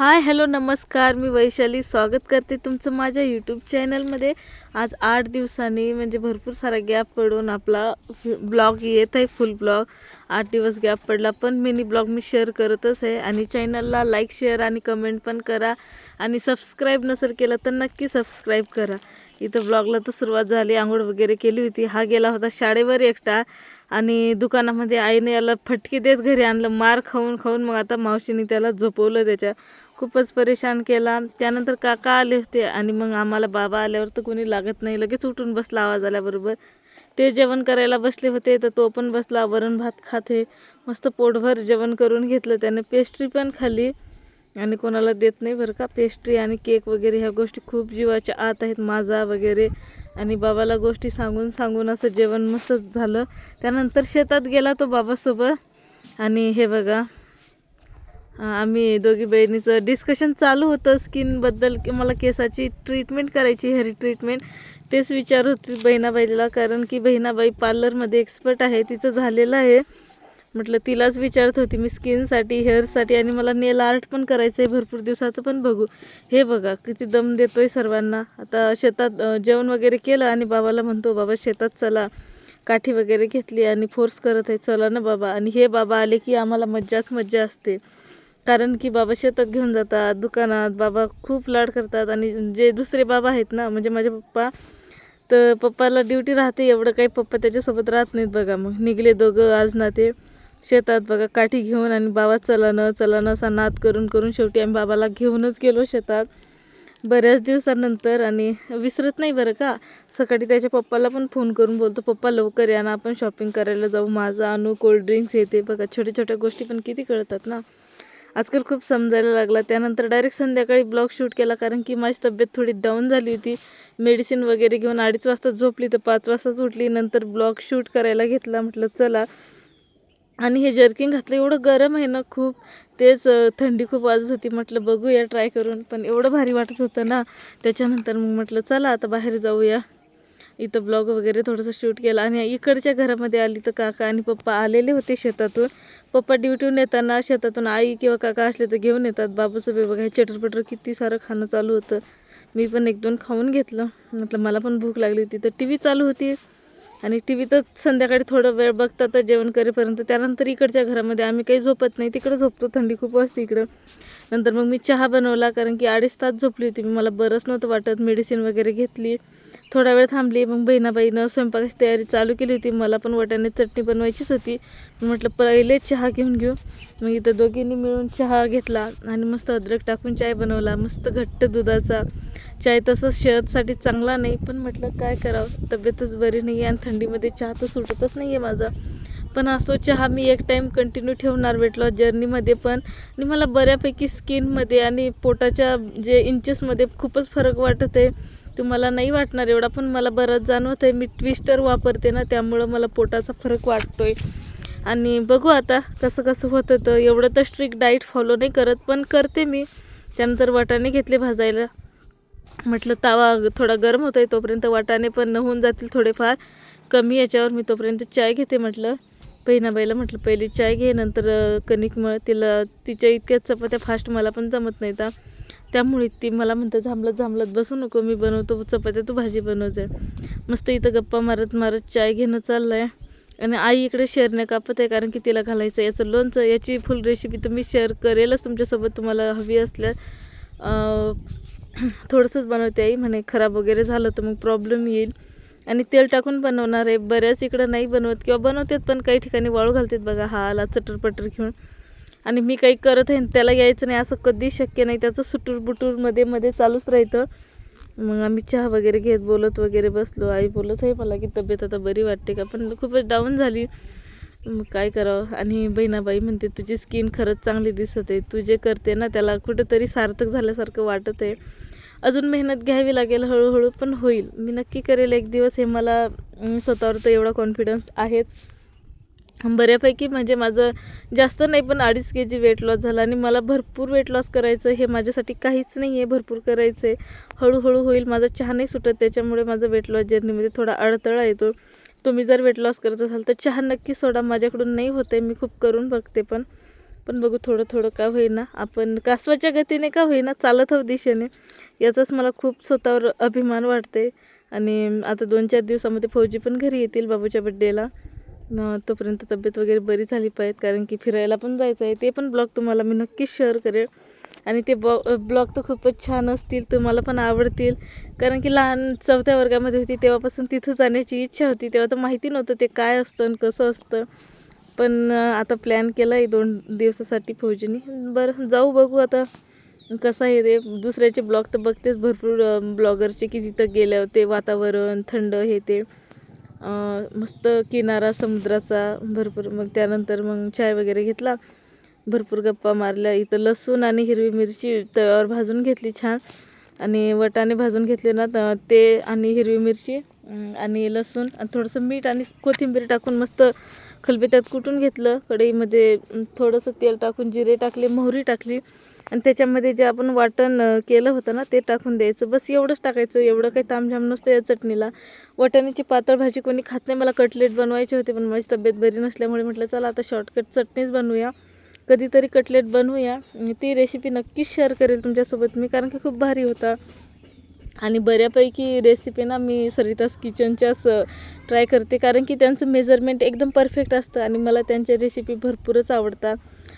Hi hello नमस्कार. मी वैशाली स्वागत करते तुमचं माझ्या यूट्यूब चॅनलमध्ये आज आठ दिवसांनी म्हणजे भरपूर सारा गॅप पडून आपला ब्लॉग येत आहे फुल ब्लॉग आठ दिवस गॅप पडला पण मिनी ब्लॉग मी शेअर करतच आहे. आणि चॅनलला लाईक शेअर आणि कमेंट पण करा. आणि सबस्क्राईब नसेल केलं तर नक्की सबस्क्राईब करा. इथं ब्लॉगला तर सुरुवात झाली आंघोळ वगैरे केली होती. हा गेला होता शाळेवर एकटा. आणि दुकानामध्ये आईने याला फटके देत घरी आणलं मार खाऊन खाऊन. मग आता मावशीने त्याला झोपवलं त्याच्या खूपच परेशान केला. त्यानंतर काका आले होते आणि मग आम्हाला बाबा आल्यावर तर कोणी लागत नाही. लगेच उठून बसला आवाज आल्याबरोबर. ते जेवण करायला बसले होते तर तो पण बसला. वरण भात खाते मस्त पोटभर जेवण करून घेतलं. त्याने पेस्ट्री पण खाल्ली. आणि कोणाला देत नाही बरं का पेस्ट्री आणि केक वगैरे. ह्या गोष्टी खूप जीवाच्या आत आहेत. माझा वगैरे. आणि बाबाला गोष्टी सांगून सांगून असं जेवण मस्तच झालं. त्यानंतर शेतात गेला तो बाबासोबत. आणि हे बघा आम्ही दोघी बहिणीचं डिस्कशन चालू होतं स्किनबद्दल की मला केसाची ट्रीटमेंट करायची हेअर ट्रीटमेंट तेच विचार होती बहिणाबाईला कारण की बहिणाबाई पार्लरमध्ये एक्सपर्ट आहे तिचं झालेलं आहे. म्हटलं तिलाच विचारत होती मी स्किनसाठी हेअरसाठी आणि मला नेल आर्ट पण करायचं आहे भरपूर दिवसाचं पण बघू. हे बघा किती दम देतोय सर्वांना. आता शेतात जेवण वगैरे केलं आणि बाबाला म्हणतो बाबा शेतात चला. काठी वगैरे घेतली आणि फोर्स करत आहे चला ना बाबा. आणि हे बाबा आले की आम्हाला मज्जाच मज्जा असते. कारण की बाबा शेतात घेऊन जातात दुकानात बाबा खूप लाड करतात आणि जे दुसरे बाबा आहेत ना म्हणजे माझे पप्पा तर पप्पाला ड्युटी राहते एवढं काही पप्पा त्याच्यासोबत राहत नाहीत बघा. मग निघले दोघं आज ना ते शेतात बघा काठी घेऊन आणि बाबा चलानं चलानं असा नाद करून करून शेवटी आम्ही बाबाला घेऊनच गेलो शेतात. बऱ्याच दिवसानंतर आणि विसरत नाही बरं का? सकाळी त्याच्या पप्पाला पण फोन करून बोलतो पप्पा लवकर या ना आपण शॉपिंग करायला जाऊ. माझं आणू कोल्ड्रिंक्स येते बघा. छोट्या छोट्या गोष्टी पण किती कळतात ना? आजकाल खूप समजायला लागला. त्यानंतर डायरेक्ट संध्याकाळी ब्लॉग शूट केला कारण की माझी तब्येत थोडी डाऊन झाली होती. मेडिसिन वगैरे घेऊन अडीच वाजता झोपली तर पाच वाजताच उठली. नंतर ब्लॉग शूट करायला घेतला. म्हटलं चला. आणि हे जर्किंग घातलं. एवढं गरम आहे ना खूप. तेच थंडी खूप वाजत होती. म्हटलं बघूया ट्राय करून. पण एवढं भारी वाटत होतं ना. त्याच्यानंतर मग म्हटलं चला आता बाहेर जाऊया. इथं ब्लॉग वगैरे थोडंसं शूट केला. आणि इकडच्या घरामध्ये आली तर काका आणि पप्पा आलेले होते शेतातून. पप्पा ड्युटीहून येताना शेतातून आई किंवा काका असले तर घेऊन येतात. बाबूचं बे बघा हे चटरपटर किती सारं खाणं चालू होतं. मी पण एक दोन खाऊन घेतलं. म्हटलं मला पण भूक लागली होती. तर टी व्ही चालू होती. आणि टी व्ही तर संध्याकाळी थोडं वेळ बघतात तर जेवण करेपर्यंत. त्यानंतर इकडच्या घरामध्ये आम्ही काही झोपत नाही. तिकडं झोपतो. थंडी खूप असते इकडं. नंतर मग मी चहा बनवला कारण की अडीच तास झोपली होती. मी मला बरंच नव्हतं वाटत. मेडिसिन वगैरे घेतली. थोडा वेळ थांबली मग बहिणाबाईनं स्वयंपाकाची तयारी चालू केली होती. मला पण वाटाणे चटणी बनवायचीच होती. म्हटलं पहिले चहा घेऊन घेऊ. मग इथं दोघींनी मिळून चहा घेतला आणि मस्त अद्रक टाकून चाय बनवला. मस्त घट्ट दुधाचा. चाय तसं शहरसाठी चांगला नाही पण म्हटलं काय करावं? तब्येतच बरी नाही आहे आणि थंडीमध्ये चहा तर सुटतच नाही आहे माझा. पण असो चहा मी एक टाईम कंटिन्यू ठेवणार वेट लॉस जर्नीमध्ये पण. आणि मला बऱ्यापैकी स्किनमध्ये आणि पोटाच्या जे इंचेसमध्ये खूपच फरक वाटत आहे तुम्हाला नाही वाटणार एवढा पण मला बरंच जाणवत आहे मी ट्विस्टर वापरते ना त्यामुळं मला पोटाचा फरक वाटतो आहे आणि बघू आता कसं कसं होतं तर एवढं तर स्ट्रिक्ट डाईट फॉलो नाही करत पण करते मी. त्यानंतर वाटाणे घेतले भाजायला. म्हटलं तावा थोडा गरम होत आहे तोपर्यंत वाटाणे पण न होऊन जातील थोडेफार. कमी याच्यावर मी तोपर्यंत चाय घेते म्हटलं. बहिणाबाईला म्हटलं पहिली चाय घे नंतर कणिक मळ तिला तिच्या इतक्याच चपात्या फास्ट मला पण जमत नाही तर त्यामुळे ती मला म्हणते झांबलत झांबलत बसू नको मी बनवतो चपात्या तू भाजी बनवते मस्त इथं गप्पा मारत मारत चाय घेणं चाललं आहे आणि आई इकडे शेअरने कापत आहे कारण की तिला घालायचं याचं लोणचं. याची फुल रेसिपी तर मी शेअर करेलच तुमच्यासोबत तुम्हाला हवी असल्यास. थोडंसंच बनवते आई म्हणे खराब वगैरे झालं तर मग प्रॉब्लेम येईल. आणि तेल टाकून बनवणार आहे. बऱ्याच इकडं नाही बनवत किंवा बनवतात पण काही ठिकाणी वाळू घालतात बघा हा आला चटरपटर घेऊन. आणि मी काही करत आहे त्याला यायचं नाही असं कधीच शक्य नाही. त्याचं सुटूर बुटूरमध्ये मध्ये चालूच राहतं. मग आम्ही चहा वगैरे घेत बोलत वगैरे बसलो. आई बोलत आहे मला की तब्येत आता बरी वाटते का? पण खूपच डाऊन झाली. मग काय करावं? आणि बहिणाबाई म्हणते तुझी स्किन खरंच चांगली दिसत आहे. तू जे करते ना त्याला कुठंतरी सार्थक झाल्यासारखं वाटत आहे. अजून मेहनत घ्यावी लागेल हळूहळू पण होईल. मी नक्की करेल एक दिवस. हे मला स्वतःवर तर एवढा कॉन्फिडन्स आहेच. बऱ्यापैकी म्हणजे माझं जास्त नाही पण अडीच के जी वेट लॉस झाला आणि मला भरपूर वेट लॉस करायचं हे माझ्यासाठी काहीच नाही आहे भरपूर करायचं आहे हळूहळू होईल माझा चहा नाही सुटत त्याच्यामुळे माझं वेट लॉस जर्नीमध्ये थोडा अडथळा येतो. तुम्ही जर वेट लॉस करत असाल तर चहा नक्की सोडा माझ्याकडून नाही होत आहे मी खूप करून बघते पण. पण बघू थोडं थोडं का होईना. आपण कासवाच्या गतीने का होईना चालत आहोत दिशेने. याचाच मला खूप स्वतःवर अभिमान वाटते आणि आता दोन चार दिवसामध्ये फौजी पण घरी येतील बाबूच्या बड्डेला न तोपर्यंत तब्येत वगैरे बरी झाली पाहिजे कारण की फिरायला पण जायचं आहे. ते पण ब्लॉग तुम्हाला मी नक्कीच शेअर करेल. आणि ते बॉ ब्लॉग तर खूपच छान असतील तुम्हाला पण आवडतील. कारण की लहान चौथ्या वर्गामध्ये होती तेव्हापासून तिथं जाण्याची इच्छा होती. तेव्हा तर माहिती नव्हतं ते काय असतं आणि कसं असतं. पण आता प्लॅन केला आहे दोन दिवसासाठी फौजीनी. बरं जाऊ बघू आता कसं आहे ते. दुसऱ्याचे ब्लॉग तर बघतेच भरपूर ब्लॉगरचे की तिथं गेले ते वातावरण थंड हे ते. मस्त किनारा समुद्राचा भरपूर. मग त्यानंतर मग चाय वगैरे घेतला. भरपूर गप्पा मारल्या. इथं लसूण आणि हिरवी मिरची तव्यावर भाजून घेतली छान. आणि वटाणे भाजून घेतले ना तर ते आणि हिरवी मिरची आणि लसूण आणि थोडंसं मीठ आणि कोथिंबीर टाकून मस्त खलबत्त्यात कुटून घेतलं. कढईमध्ये थोडंसं तेल टाकून जिरे टाकले मोहरी टाकली. आणि त्याच्यामध्ये जे आपण वाटण केलं होतं ना ते टाकून द्यायचं. बस एवढंच टाकायचं एवढं काही तामझाम नसतं या चटणीला. वाटाण्याची पातळ भाजी कोणी खात नाही. मला कटलेट बनवायचे होते पण माझी तब्येत बरी नसल्यामुळे म्हटलं चला आता शॉर्टकट चटणीच बनवूया. कधीतरी कटलेट बनवूया. ती रेसिपी नक्कीच शेअर करेल तुमच्यासोबत मी कारण की खूप भारी होता. आणि बऱ्यापैकी रेसिपी ना मी सरितास किचनच्याच ट्राय करते. कारण की त्यांचं मेजरमेंट एकदम परफेक्ट असतं आणि मला त्यांच्या रेसिपी भरपूरच आवडतात.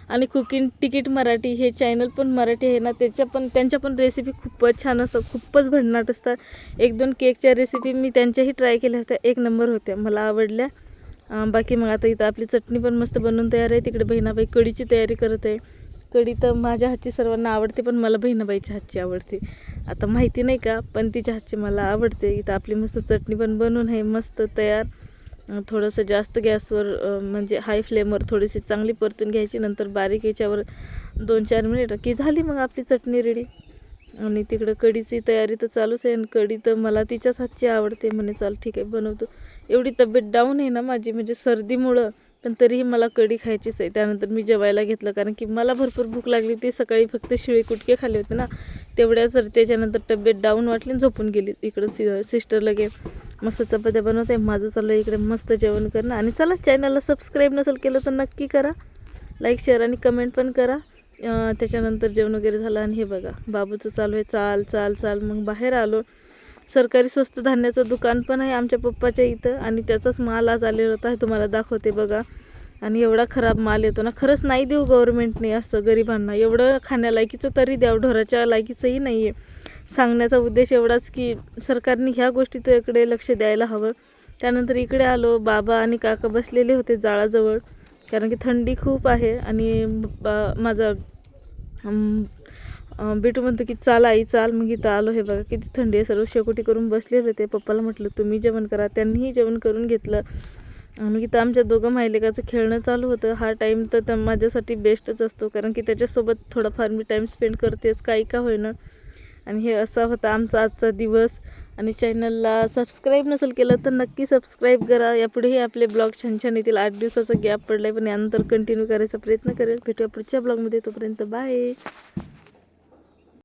आणि कुकिंग तिकीट मराठी हे चॅनल पण मराठी आहे ना त्याच्या पण त्यांच्या पण रेसिपी खूपच छान असतात खूपच भन्नाट असतात. एक दोन केकच्या रेसिपी मी त्यांच्याही ट्राय केल्या होत्या. एक नंबर होत्या मला आवडल्या. बाकी मग आता इथं आपली चटणी पण मस्त बनवून तयार आहे. तिकडे बहिणाबाई कढीची तयारी करत आहे. कढी तर माझ्या हातची सर्वांना आवडते पण मला बहिणाबाईच्या हातची आवडते. आता माहिती नाही का पण तिच्या हातची मला आवडते. इथं आपली मस्त चटणी पण बनवून आहे मस्त तयार. थोडंसं जास्त गॅसवर म्हणजे हाय फ्लेमवर थोडीशी चांगली परतून घ्यायची नंतर बारीक याच्यावर दोन चार मिनिट. की झाली मग आपली चटणी रेडी आणि तिकडं कढीची तयारी तर चालूच आहे आणि कढी तर मला तिच्याच हातची आवडते. म्हणे चाल ठीक आहे बनवतो. एवढी तब्येत डाऊन आहे ना माझी म्हणजे सर्दीमुळं पण तरीही मला कढी खायचीच आहे. त्यानंतर मी जेवायला घेतलं कारण की मला भरपूर भूक लागली ती सकाळी फक्त शिळे कुटके खाली होते ना. तेवढ्या सर त्याच्यानंतर तब्येत डाऊन वाटली आणि झोपून गेली. इकडं सि सिस्टर लगे मस्त चपात्या बनवत आहे. माझं चाललं इकडे मस्त जेवण करणं. आणि चला चॅनलला सबस्क्राईब नसेल केलं तर नक्की करा. लाईक शेअर आणि कमेंट पण करा. त्याच्यानंतर जेवण वगैरे झालं आणि हे बघा बाबूचं चालू आहे. चाल चाल चाल. मग बाहेर आलो. सरकारी स्वस्त धान्याचं दुकान पण आहे आमच्या पप्पाच्या इथं आणि त्याचाच माल आज आलेला होता हे तुम्हाला दाखवते बघा. आणि एवढा खराब माल येतो ना खरंच नाही देऊ गव्हर्मेंटने असं गरिबांना. एवढं खाण्यालायकीचं तरी द्यावं ढोराच्या लायकीचंही नाही आहे सांगण्याचा उद्देश एवढाच की सरकारने ह्या गोष्टीकडे लक्ष द्यायला हवं. त्यानंतर इकडे आलो बाबा आणि काका बसलेले होते जाळाजवळ कारण की थंडी खूप आहे आणि बा- माझा बिटू म्हणतो की चाल आई चाल. मग इथं आलो. हे बघा किती थंडी आहे. सर्व शेकोटी करून बसलेले होते पप्पाला म्हटलं तुम्ही जेवण करा. त्यांनीही जेवण करून घेतलं. मग इथं आमच्या दोघं माहिलेकाचं खेळणं चालू होतं. हा टाईम तर त्या माझ्यासाठी बेस्टच असतो. कारण की त्याच्यासोबत थोडाफार मी टाईम स्पेंड करतेच. काही का होईना. आणि हे असा होता आमचा आजचा दिवस. आणि चॅनलला सबस्क्राईब नसेल केलं तर नक्की सबस्क्राईब करा. यापुढेही आपले ब्लॉग छान छान येतील. आठ दिवसाचा गॅप पडला आहे पण यानंतर कंटिन्यू करायचा प्रयत्न करेल. भेटूया पुढच्या ब्लॉगमध्ये तोपर्यंत बाय